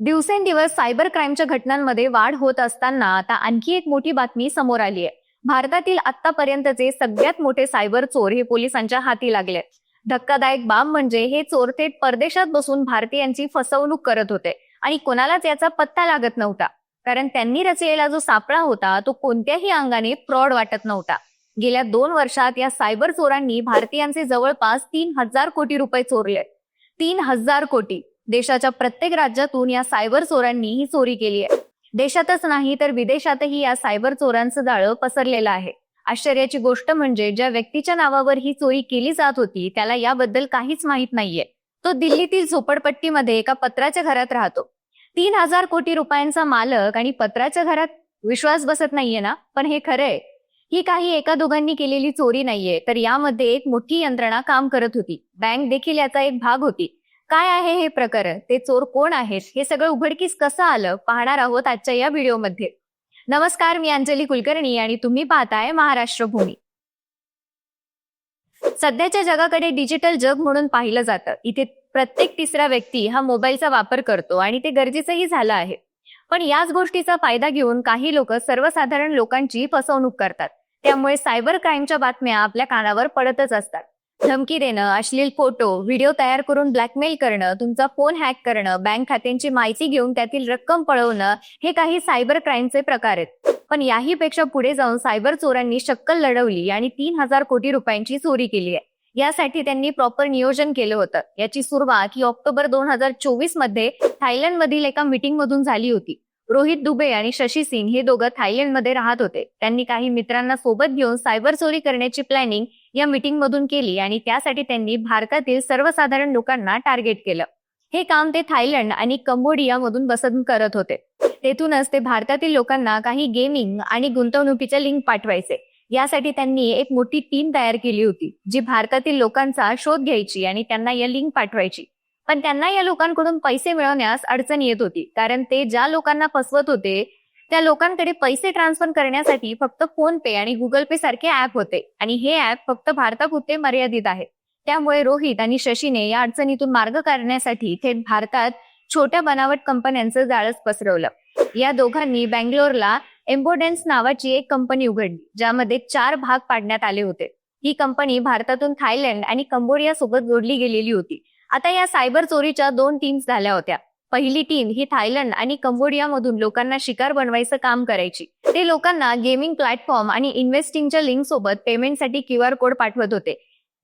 दिवसेंदिवस सायबर क्राईमच्या घटनांमध्ये वाढ होत असताना आता आणखी एक मोठी बातमी समोर आली आहे. भारतातील आतापर्यंतचे सगळ्यात मोठे सायबर चोर हे पोलिसांच्या हाती लागले धक्कादायक बाब म्हणजे हे चोर थेट परदेशात बसून भारतीयांची फसवणूक करत होते आणि कोणालाच याचा पत्ता लागत नव्हता. कारण त्यांनी रचलेला जो सापळा होता तो कोणत्याही अंगाने फ्रॉड वाटत नव्हता. गेल्या दोन वर्षात या सायबर चोरांनी भारतीयांचे जवळपास तीन हजार कोटी रुपये चोरले. तीन हजार कोटी. देशाच्या प्रत्येक राज्यातून या सायबर चोरांनी ही चोरी केली आहे. देशातच नाही तर विदेशातही या सायबर चोरांचं जाळं पसरलेलं आहे. आश्चर्याची गोष्ट म्हणजे ज्या व्यक्तीच्या नावावर ही चोरी केली जात होती त्याला याबद्दल काहीच माहीत नाहीये. तो दिल्लीतील झोपडपट्टीमध्ये एका पत्राच्या घरात राहतो. तीन हजार कोटी रुपयांचा मालक आणि पत्राच्या घरात विश्वास बसत नाहीये ना? पण हे खरंय ही काही एका दोघांनी केलेली चोरी नाहीये तर यामध्ये एक मोठी यंत्रणा काम करत होती. बँक देखील याचा एक भाग होती. काय आहे हे प्रकरण? ते चोर कोण आहेत? हे सगळं उघडकीस कसं आलं? पाहणार आहोत आजच्या या व्हिडिओमध्ये. नमस्कार मी अंजली कुलकर्णी आणि तुम्ही पाहताय महाराष्ट्र भूमी. सध्याच्या जगाकडे डिजिटल जग म्हणून पाहिलं जातं. इथे प्रत्येक तिसरा व्यक्ती हा मोबाईलचा वापर करतो आणि ते गरजेचंही झालं आहे. पण याच गोष्टीचा फायदा घेऊन काही लोक सर्वसाधारण लोकांची फसवणूक करतात. त्यामुळे सायबर क्राईमच्या बातम्या आपल्या कानावर पडतच असतात. धमकी देणं अश्लील फोटो व्हिडिओ तयार करून ब्लॅकमेल करणं तुमचा फोन हॅक करणं बँक खात्यांची माहिती घेऊन त्यातील रक्कम पळवणं हे काही सायबर क्राईमचे प्रकार आहेत. पण याही पेक्षा पुढे जाऊन सायबर चोरांनी शक्कल लढवली आणि तीन हजार कोटी रुपयांची चोरी केली आहे. यासाठी त्यांनी प्रॉपर नियोजन केलं होतं. याची सुरुवात ही ऑक्टोबर दोन हजार चोवीसमध्ये थायलंड मधील एका मीटिंग मधून झाली होती. रोहित दुबे आणि शशी सिंग हे दोघं थायलंडमध्ये राहत होते. त्यांनी काही मित्रांना सोबत घेऊन सायबर चोरी करण्याची प्लॅनिंग या मीटिंग मधून केली आणि त्यासाठी त्यांनी भारतातील सर्वसाधारण लोकांना टार्गेट केलं. हे काम ते थायलंड आणि कंबोडिया मधून बसून करत होते. तेथूनच ते भारतातील लोकांना काही गेमिंग आणि गुंतवणुकीच्या लिंक पाठवायचे. यासाठी त्यांनी एक मोठी टीम तयार केली होती जी भारतातील लोकांचा शोध घ्यायची आणि त्यांना या लिंक पाठवायची. पण त्यांना या लोकांकडून पैसे मिळवण्यास अडचण येत होती कारण ते ज्या लोकांना फसवत होते त्या लोकांकडे पैसे ट्रान्सफर करण्यासाठी फक्त फोन पे आणि गुगल पे सारखे ऍप होते. आणि हे ऍप फक्त भारतापुरते मर्यादित आहेत त्यामुळे रोहित आणि शशीने या अडचणीतून मार्ग काढण्यासाठी थेट भारतात छोट्या बनावट कंपन्यांचं जाळच पसरवलं. या दोघांनी बँगलोरला एम्बोडेन्स नावाची एक कंपनी उघडली ज्यामध्ये चार भाग पाडण्यात आले होते. ही कंपनी भारतातून थायलंड आणि कंबोडिया सोबत जोडली गेलेली होती. आता या सायबर चोरीच्या दोन टीम्स झाल्या होत्या. पहिली टीम ही थायलंड आणि कंबोडियामधून लोकांना शिकार बनवायचं काम करायची. ते लोकांना गेमिंग प्लॅटफॉर्म आणि इन्व्हेस्टिंगच्या लिंक सोबत पेमेंटसाठी क्यू आर कोड पाठवत होते.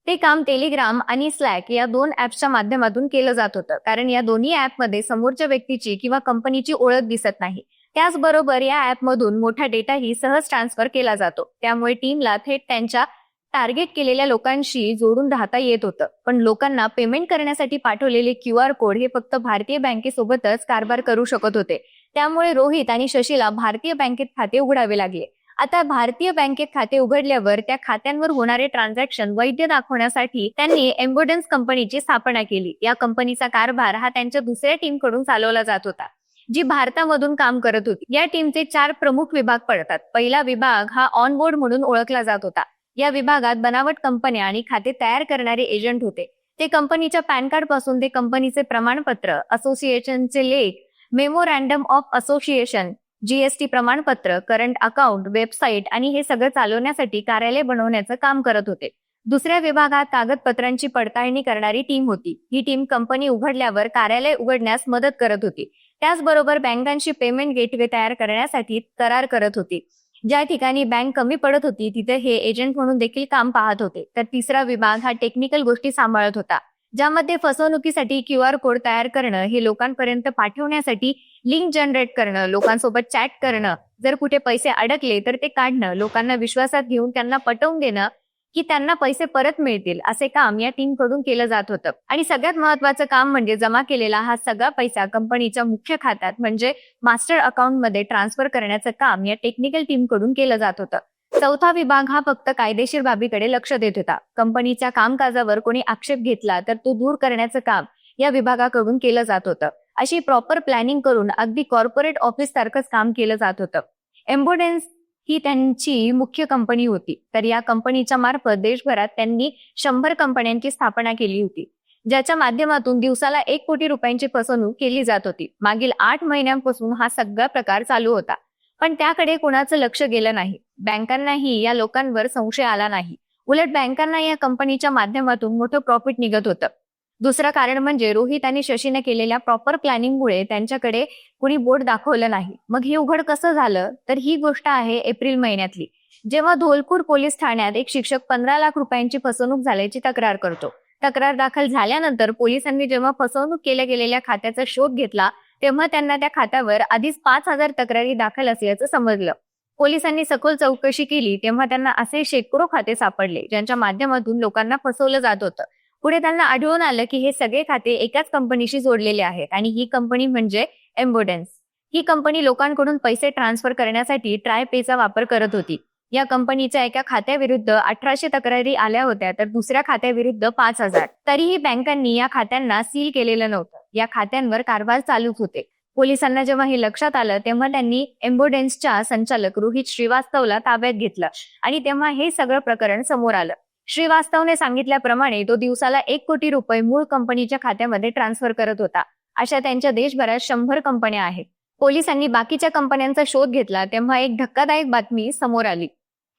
ते काम टेलिग्राम आणि स्लॅक या दोन ऍप्सच्या माध्यमातून केलं जात होतं. कारण या दोन्ही ऍपमध्ये समोरच्या व्यक्तीची किंवा कंपनीची ओळख दिसत नाही. त्याचबरोबर या ऍपमधून मोठा डेटाही सहज ट्रान्सफर केला जातो. त्यामुळे टीमला थेट त्यांच्या टार्गेट केलेल्या लोकांशी जोडून राहता येत होतं. पण लोकांना पेमेंट करण्यासाठी पाठवलेले क्यू आर कोड हे फक्त भारतीय बँकेसोबतच कारभार करू शकत होते. त्यामुळे रोहित आणि शशीला भारतीय बँकेत खाते उघडावे लागले. आता भारतीय बँकेत खाते उघडल्यावर त्या खात्यांवर होणारे ट्रान्झॅक्शन वैध दाखवण्यासाठी त्यांनी एम्बोडन्स कंपनीची स्थापना केली. या कंपनीचा कारभार हा त्यांच्या दुसऱ्या टीमकडून चालवला जात होता जी भारतामधून काम करत होती. या टीमचे चार प्रमुख विभाग पडतात. पहिला विभाग हा ऑन बोर्ड म्हणून ओळखला जात होता. या विभागात बनावट कंपन्या आणि खाते तयार करणारे एजंट होते. ते कंपनीच्या पॅन कार्डपासून ते कंपनीचे प्रमाणपत्र असोसिएशनचे लेख मेमोरँडम ऑफ असोसिएशन जीएसटी प्रमाणपत्र करंट अकाउंट वेबसाईट आणि हे सगळं चालवण्यासाठी कार्यालय बनवण्याचं काम करत होते. दुसऱ्या विभागात कागदपत्रांची पडताळणी करणारी टीम होती. ही टीम कंपनी उघडल्यावर कार्यालय उघडण्यास मदत करत होती. त्याचबरोबर बँकांची पेमेंट गेटवे तयार करण्यासाठी करार करत होती. ज्या ठिकाणी बँक कमी पडत होती तिथे हे एजंट म्हणून देखील काम पाहत होते. तर तिसरा विभाग हा टेक्निकल गोष्टी सांभाळत होता. ज्यामध्ये फसवणुकीसाठी क्यू आर कोड तयार करणं हे लोकांपर्यंत पाठवण्यासाठी लिंक जनरेट करणं लोकांसोबत चॅट करणं जर कुठे पैसे अडकले तर ते काढणं लोकांना विश्वासात घेऊन त्यांना पटवून देणं की त्यांना पैसे परत मिळतील असे काम या टीमकडून केलं जात होतं. आणि सगळ्यात महत्वाचं काम म्हणजे जमा केलेला हा सगळा पैसा कंपनीच्या मुख्य खात्यात म्हणजे मास्टर अकाउंटमध्ये ट्रान्सफर करण्याचं काम या टेक्निकल टीमकडून केलं जात होतं. चौथा विभाग हा फक्त कायदेशीर बाबीकडे लक्ष देत होता. कंपनीच्या कामकाजावर कोणी आक्षेप घेतला तर तो दूर करण्याचं काम या विभागाकडून केलं जात होतं. अशी प्रॉपर प्लॅनिंग करून अगदी कॉर्पोरेट ऑफिस सारखंच काम केलं जात होतं. एम्बोडेन्स ही त्यांची मुख्य कंपनी होती. तर या कंपनीच्या मार्फत देशभरात त्यांनी शंभर कंपन्यांची स्थापना केली होती. ज्याच्या माध्यमातून दिवसाला एक कोटी रुपयांची फसवणूक केली जात होती. मागील आठ महिन्यांपासून हा सगळा प्रकार चालू होता. पण त्याकडे कोणाचं लक्ष गेलं नाही. बँकांनाही या लोकांवर संशय आला नाही. उलट बँकांना या कंपनीच्या माध्यमातून मोठं प्रॉफिट निघत होतं. दुसरं कारण म्हणजे रोहित आणि शशीने केलेल्या प्रॉपर प्लॅनिंगमुळे त्यांच्याकडे कुणी बोट दाखवलं नाही. मग हे उघड कसं झालं? तर ही गोष्ट आहे एप्रिल महिन्यातली. जेव्हा धोलपूर पोलीस ठाण्यात एक शिक्षक पंधरा लाख रुपयांची फसवणूक झाल्याची तक्रार करतो. तक्रार दाखल झाल्यानंतर पोलिसांनी जेव्हा फसवणूक केल्या गेलेल्या खात्याचा शोध घेतला तेव्हा त्यांना त्या खात्यावर आधीच पाच हजार तक्रारी दाखल असल्याचं समजलं. पोलिसांनी सखोल चौकशी केली तेव्हा त्यांना असे शेकडो खाते सापडले ज्यांच्या माध्यमातून लोकांना फसवलं जात होतं. पुढे त्यांना आढळून आलं की हे सगळे खाते एकाच कंपनीशी जोडलेले आहेत. आणि ही कंपनी म्हणजे एम्बोडेन्स ही कंपनी लोकांकडून पैसे ट्रान्सफर करण्यासाठी ट्राय पेचा वापर करत होती. या कंपनीच्या एका खात्याविरुद्ध अठराशे तक्रारी आल्या होत्या तर दुसऱ्या खात्याविरुद्ध पाच हजार. तरीही बँकांनी या खात्यांना सील केलेलं नव्हतं. या खात्यांवर कारभार चालूच होते. पोलिसांना जेव्हा हे लक्षात आलं तेव्हा त्यांनी एम्बोडेन्सच्या संचालक रोहित श्रीवास्तवला ताब्यात घेतलं. आणि तेव्हा हे सगळं प्रकरण समोर आलं. श्रीवास्तवने सांगितल्याप्रमाणे तो दिवसाला एक कोटी रुपये मूळ कंपनीच्या खात्यामध्ये ट्रान्सफर करत होता. अशा त्यांच्या देशभरात शंभर कंपन्या आहेत. पोलिसांनी बाकीच्या कंपन्यांचा शोध घेतला तेव्हा एक धक्कादायक बातमी समोर आली.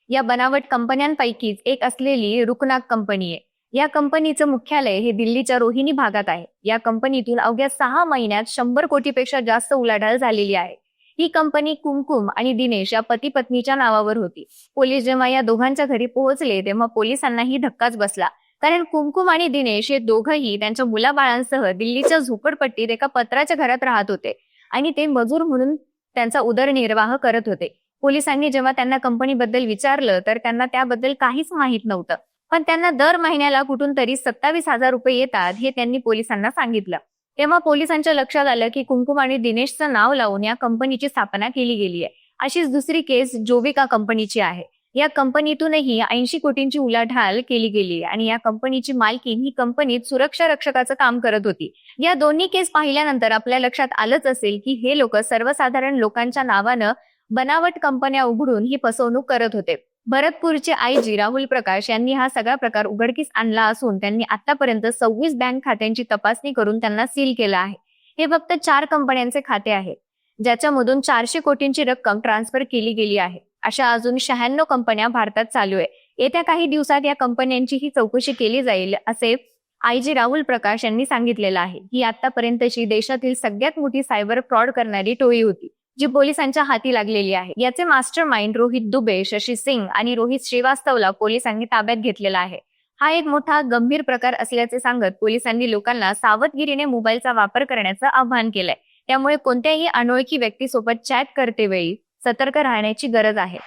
या बनावट कंपन्यांपैकीच एक असलेली रुकनाक कंपनी आहे. या कंपनीचं मुख्यालय हे दिल्लीच्या रोहिणी भागात आहे. या कंपनीतून अवघ्या सहा महिन्यात शंभर कोटीपेक्षा जास्त उलाढाल झालेली आहे. ही कंपनी कुमकुम आणि दिनेश या पती पत्नीच्या नावावर होती. पोलीस जेव्हा या दोघांच्या घरी पोहोचले तेव्हा पोलिसांनाही धक्काच बसला. कारण कुमकुम आणि दिनेश हे दोघंही त्यांच्या मुलाबाळांसह दिल्लीच्या झोपडपट्टीत एका पत्राच्या घरात राहत होते आणि ते मजूर म्हणून त्यांचा उदरनिर्वाह करत होते. पोलिसांनी जेव्हा त्यांना कंपनीबद्दल विचारलं तर त्यांना त्याबद्दल काहीच माहीत नव्हतं. पण त्यांना दर महिन्याला कुठून तरी सत्तावीस हजार रुपये येतात हे त्यांनी पोलिसांना सांगितलं. तेव्हा पोलिसांच्या लक्षात आलं की कुंकुम आणि दिनेशचं नाव लावून या कंपनीची स्थापना केली गेली आहे. अशीच दुसरी केस जोविका कंपनीची आहे. या कंपनीतूनही ऐंशी कोटींची उलाढाल केली गेली आणि या कंपनीची मालकीन ही कंपनीत सुरक्षा रक्षकाचं काम करत होती. या दोन्ही केस पाहिल्यानंतर आपल्या लक्षात आलंच असेल की हे लोक सर्वसाधारण लोकांच्या नावानं बनावट कंपन्या उघडून ही फसवणूक करत होते. भरतपूरचे आयजी राहुल प्रकाश यांनी हा सगळा प्रकार उघडकीस आणला असून त्यांनी आतापर्यंत सव्वीस बँक खात्यांची तपासणी करून त्यांना सील केलं आहे. हे फक्त चार कंपन्यांचे खाते आहे ज्याच्यामधून चारशे कोटींची रक्कम ट्रान्सफर केली गेली आहे. अशा अजून शहाण्णव कंपन्या भारतात चालू आहे. येत्या काही दिवसात या कंपन्यांची ही चौकशी केली जाईल असे आयजी राहुल प्रकाश यांनी सांगितलेलं आहे. ही आतापर्यंतची देशातील सगळ्यात मोठी सायबर फ्रॉड करणारी टोळी होती. जी पोलिसांच्या हाती लागलेली आहे. याचे मास्टर माइंड रोहित दुबे शशी सिंग आणि रोहित श्रीवास्तवला पोलिसांनी ताब्यात घेतलेला आहे. हा एक मोठा गंभीर प्रकार असल्याचे सांगत पोलिसांनी लोकांना सावधगिरीने मोबाईलचा वापर करण्याचं आवाहन केलंय. त्यामुळे कोणत्याही अनोळखी व्यक्तीसोबत चॅट करतेवेळी सतर्क राहण्याची गरज आहे.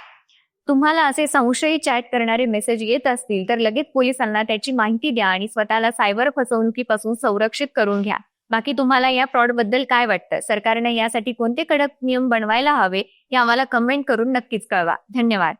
तुम्हाला असे संशयी चॅट करणारे मेसेज येत असतील तर लगेच पोलिसांना त्याची माहिती द्या आणि स्वतःला सायबर फसवणुकीपासून संरक्षित करून घ्या. बाकी तुम्हाला या फ्रॉडबद्दल काय वाटतं? सरकारने यासाठी कोणते कडक नियम बनवायला हवे हे आम्हाला कमेंट करून नक्कीच कळवा. धन्यवाद.